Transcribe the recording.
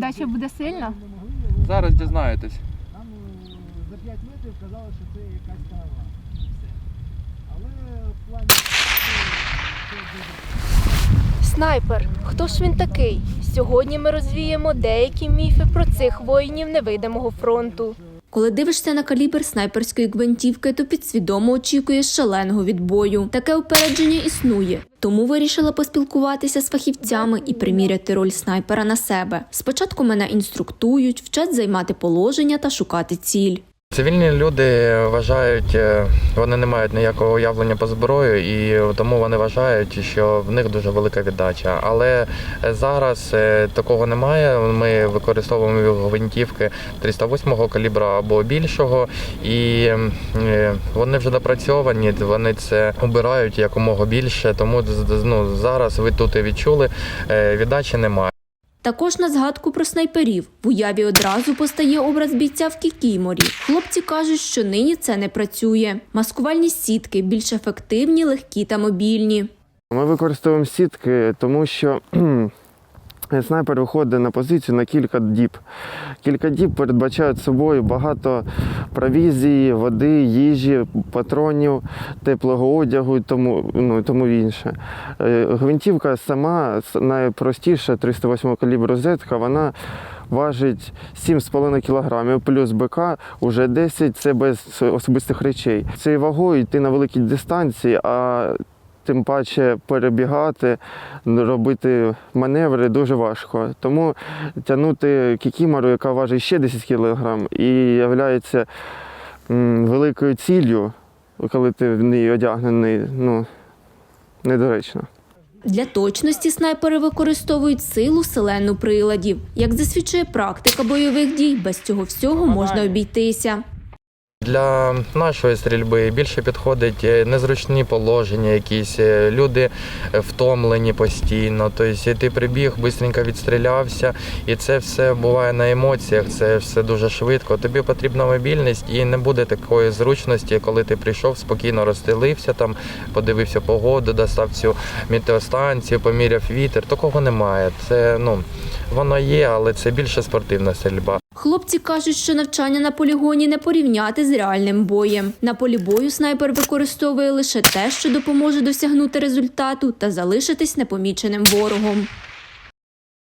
віддача буде сильна? Зараз дізнаєтесь. Там за 5 метрів казали, що це якась трава. Але в плані Снайпер. Хто ж він такий? Сьогодні ми розвіємо деякі міфи про цих воїнів невидимого фронту. Коли дивишся на калібр снайперської гвинтівки, то підсвідомо очікуєш шаленого відбою. Таке упередження існує, тому вирішила поспілкуватися з фахівцями і приміряти роль снайпера на себе. Спочатку мене інструктують, вчать займати положення та шукати ціль. Цивільні люди вважають, е, вони не мають ніякого уявлення по зброю, і тому вони вважають, що в них дуже велика віддача. Але е, зараз е, такого немає. Ми використовуємо гвинтівки 308-го калібра або більшого, і вони вже напрацьовані, вони це обирають якомога більше. Тому ну, зараз ви тут і відчули, віддачі немає. Також на згадку про снайперів в уяві одразу постає образ бійця в кікіморі. Хлопці кажуть, що нині це не працює. Маскувальні сітки більш ефективні, легкі та мобільні. Ми використовуємо сітки, тому що снайпер виходить на позицію на кілька діб. Кілька діб передбачають собою багато провізії, води, їжі, патронів, теплого одягу і тому, ну, тому інше. Е, Гвинтівка сама найпростіша 308 калібру зетка, вона важить 7,5 кг, плюс БК уже 10 це без особистих речей. Цією вагою йти на великій дистанції, а тим паче перебігати, робити маневри дуже важко. Тому тягнути кікімору, яка важить ще 10 кг, і є великою ціллю, коли ти в ній одягнений, ну, недоречно. Для точності снайпери використовують силу селену приладів. Як засвідчує практика бойових дій, без цього всього можна обійтися. Для нашої стрільби більше підходить е, незручні положення, якісь е, люди е, втомлені постійно. Тобто ти прибіг, швидко відстрілявся, і це все буває на емоціях, це все дуже швидко. Тобі потрібна мобільність і не буде такої зручності, коли ти прийшов, спокійно розстелився, там, подивився погоду, достав цю метеостанцію, поміряв вітер. Такого немає. Це ну воно є, але це більше спортивна стрільба. Хлопці кажуть, що навчання на полігоні не порівняти з реальним боєм. На полі бою снайпер використовує лише те, що допоможе досягнути результату та залишитись непоміченим ворогом.